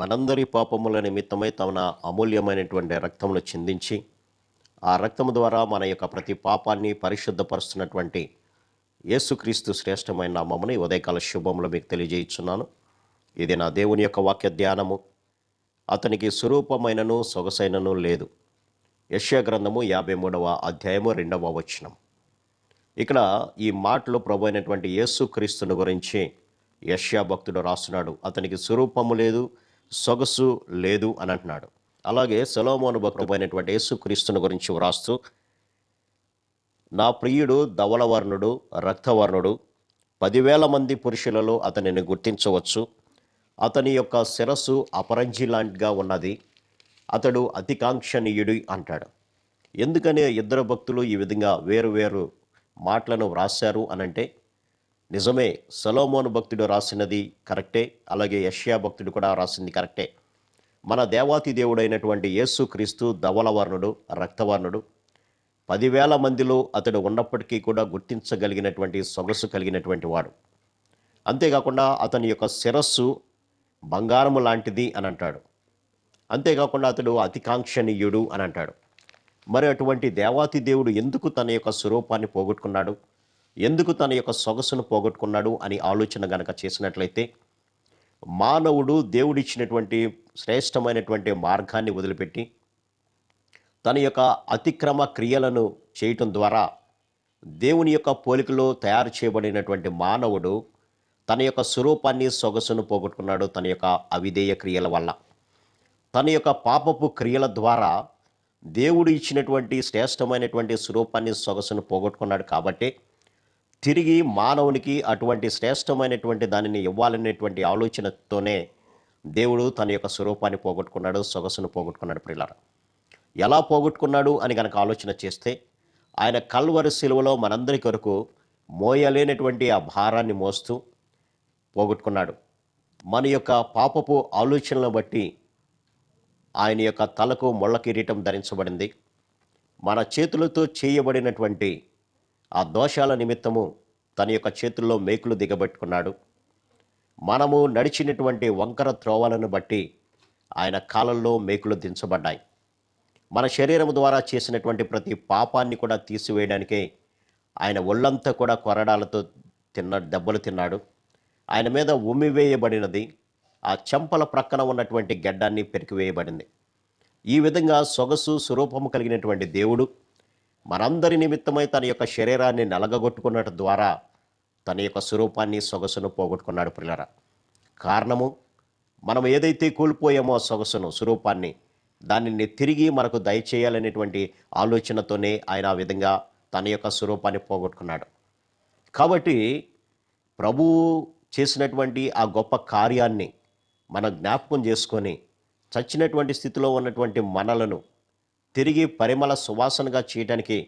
మనందరి పాపముల నిమిత్తమై తమ అమూల్యమైనటువంటి రక్తమును చిందించి ఆ రక్తము ద్వారా మన యొక్క ప్రతి పాపాన్ని పరిశుద్ధపరుస్తున్నటువంటి యేసుక్రీస్తు శ్రేష్టమైన నామముని ఉదయకాల శుభములు మీకు తెలియజేయుచున్నాను. ఇది నా దేవుని యొక్క వాక్య ధ్యానము. అతనికి స్వరూపమైనను సొగసైనను లేదు. యశ్యా గ్రంథము యాభై మూడవ అధ్యాయము రెండవ వచనం. ఇక్కడ ఈ మాటలు ప్రభు అయినటువంటి యేసుక్రీస్తుని గురించి యష్యా భక్తుడు రాస్తున్నాడు. అతనికి స్వరూపము లేదు సొగసు లేదు అని అంటున్నాడు. అలాగే సెలోమోను భక్తుడు అయినటువంటి యేసుక్రీస్తుని గురించి వ్రాస్తూ నా ప్రియుడు ధవలవర్ణుడు రక్తవర్ణుడు పదివేల మంది పురుషులలో అతనిని గుర్తించవచ్చు. అతని యొక్క శిరస్సు అపరంజి లాంటిగా ఉన్నది. అతడు అతికాంక్షణీయుడు అంటాడు. ఎందుకని ఇద్దరు భక్తులు ఈ విధంగా వేరు వేరు మాటలను వ్రాశారు అనంటే నిజమే సలోమోను భక్తుడు రాసినది కరెక్టే అలాగే యష్యా భక్తుడు కూడా రాసింది కరెక్టే. మన దేవాతి దేవుడైనటువంటి యేసు క్రీస్తు ధవలవర్ణుడు రక్తవర్ణుడు పదివేల మందిలో అతడు ఉన్నప్పటికీ కూడా గుర్తించగలిగినటువంటి సొగసు కలిగినటువంటి వాడు. అంతేకాకుండా అతని యొక్క శిరస్సు బంగారము లాంటిది అని అంటాడు. అంతేకాకుండా అతడు అతికాంక్షణీయుడు అని అంటాడు. మరి అటువంటి దేవాతి దేవుడు ఎందుకు తన యొక్క స్వరూపాన్ని పోగొట్టుకున్నాడు? ఎందుకు తన యొక్క సొగసును పోగొట్టుకున్నాడు అని ఆలోచన గనక చేసినట్లయితే మానవుడు దేవుడిచ్చినటువంటి శ్రేష్టమైనటువంటి మార్గాన్ని వదిలిపెట్టి తన యొక్క అతిక్రమ క్రియలను చేయటం ద్వారా దేవుని యొక్క పోలికలో తయారు చేయబడినటువంటి మానవుడు తన యొక్క స్వరూపాన్ని సొగసును పోగొట్టుకున్నాడు తన యొక్క అవిధేయ క్రియల వల్ల. తన యొక్క పాపపు క్రియల ద్వారా దేవుడు ఇచ్చినటువంటి శ్రేష్టమైనటువంటి స్వరూపాన్ని సొగసును పోగొట్టుకున్నాడు కాబట్టి తిరిగి మానవునికి అటువంటి శ్రేష్టమైనటువంటి దానిని ఇవ్వాలనేటువంటి ఆలోచనతోనే దేవుడు తన యొక్క స్వరూపాన్ని పోగొట్టుకున్నాడు సొగసును పోగొట్టుకున్నాడు ప్రియులారా. ఎలా పోగొట్టుకున్నాడు అని కనుక ఆలోచన చేస్తే ఆయన కల్వరి శిలువలో మనందరి కొరకు మోయలేనటువంటి ఆ భారాన్ని మోస్తూ పోగొట్టుకున్నాడు. మన యొక్క పాపపు ఆలోచనలను బట్టి ఆయన యొక్క తలకు ముళ్ళ కిరీటం ధరించబడింది. మన చేతులతో చేయబడినటువంటి ఆ దోషాల నిమిత్తము తన యొక్క చేతుల్లో మేకులు దిగబెట్టుకున్నాడు. మనము నడిచినటువంటి వంకర త్రోవలను బట్టి ఆయన కాలంలో మేకులు దించబడ్డాయి. మన శరీరం ద్వారా చేసినటువంటి ప్రతి పాపాన్ని కూడా తీసివేయడానికే ఆయన ఒళ్ళంతా కూడా కొరడాలతో తిన్న దెబ్బలు తిన్నాడు. ఆయన మీద ఉమ్మివేయబడినది ఆ చెంపల ప్రక్కన ఉన్నటువంటి గడ్డాన్ని పెరికివేయబడింది. ఈ విధంగా సొగసు స్వరూపము కలిగినటువంటి దేవుడు మనందరి నిమిత్తమై తన యొక్క శరీరాన్ని నలగగొట్టుకున్నట్టు ద్వారా తన యొక్క స్వరూపాన్ని సొగసును పోగొట్టుకున్నాడు పిల్లరా కారణము మనం ఏదైతే కోల్పోయామో ఆ సొగసును స్వరూపాన్ని దానిని తిరిగి మనకు దయచేయాలనేటువంటి ఆలోచనతోనే ఆయన ఆ విధంగా తన యొక్క స్వరూపాన్ని పోగొట్టుకున్నాడు. కాబట్టి ప్రభువు చేసినటువంటి ఆ గొప్ప కార్యాన్ని మనం జ్ఞాపకం చేసుకొని చచ్చినటువంటి స్థితిలో ఉన్నటువంటి మనలను తిరిగి పరిమళ సువాసనగా చేయడానికి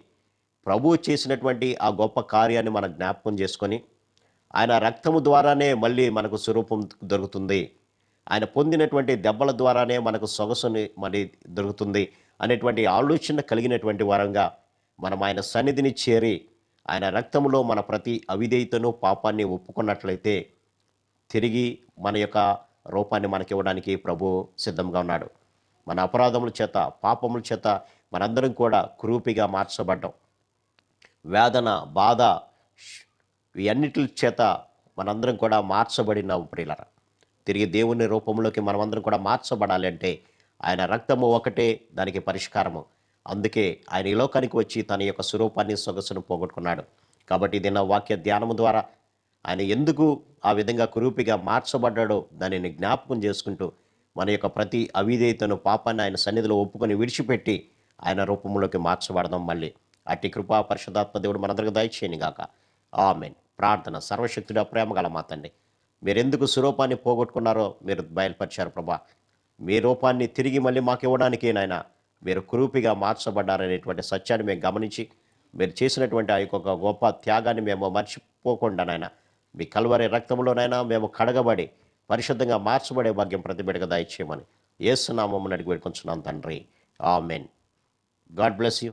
ప్రభువు చేసినటువంటి ఆ గొప్ప కార్యాన్ని మనం జ్ఞాపకం చేసుకొని ఆయన రక్తము ద్వారానే మళ్ళీ మనకు స్వరూపం దొరుకుతుంది. ఆయన పొందినటువంటి దెబ్బల ద్వారానే మనకు సొగసుని మరి దొరుకుతుంది అనేటువంటి ఆలోచన కలిగినటువంటి వరంగా మనం ఆయన సన్నిధిని చేరి ఆయన రక్తంలో మన ప్రతి అవిధేయతను పాపాన్ని ఒప్పుకున్నట్లయితే తిరిగి మన యొక్క రూపాన్ని మనకివ్వడానికి ప్రభు సిద్ధంగా ఉన్నాడు. మన అపరాధముల చేత పాపముల చేత మనందరం కూడా కురూపిగా మార్చబడ్డాం. వేదన బాధ ఇవన్నిటి చేత మనందరం కూడా మార్చబడినాము ప్రియులరా. తిరిగి దేవుని రూపంలోకి మనమందరం కూడా మార్చబడాలి అంటే ఆయన రక్తము ఒకటే దానికి పరిష్కారము. అందుకే ఆయన ఈ లోకానికి వచ్చి తన యొక్క స్వరూపాన్ని సొగసును పోగొట్టుకున్నాడు. కాబట్టి ఇది నా వాక్య ధ్యానము ద్వారా ఆయన ఎందుకు ఆ విధంగా కురూపిగా మార్చబడ్డాడో దానిని జ్ఞాపకం చేసుకుంటూ మన యొక్క ప్రతి అవిధేయతను పాపాన్ని ఆయన సన్నిధిలో ఒప్పుకొని విడిచిపెట్టి ఆయన రూపంలోకి మార్చబడదాం మళ్ళీ. అట్టి కృపా పరిశుధాత్మ దేవుడు మనందరికి దయచేయని గాక. ఆమెన్. ప్రార్థన సర్వశక్తుడా ప్రేమ గల మాతండి మీరెందుకు మీరు ఎందుకు స్వరూపాన్ని పోగొట్టుకున్నారో మీరు బయలుపరిచారు ప్రభా. మీ రూపాన్ని తిరిగి మళ్ళీ మాకు ఇవ్వడానికి నాయన. మీరు కురూపిగా మార్చబడ్డారనేటువంటి సత్యాన్ని మేము గమనించి మీరు చేసినటువంటి ఆ యొక్క గొప్ప త్యాగాన్ని మేము మర్చిపోకుండా నాయన మీ కల్వరి రక్తంలోనైనా మేము కడగబడి పరిశుద్ధంగా మార్చబడే భాగ్యం ప్రతిబిడగా దయచేయమని ఏసునామం అడిగి వేడుకొంచున్నాను తండ్రి. ఆమెన్. God bless you.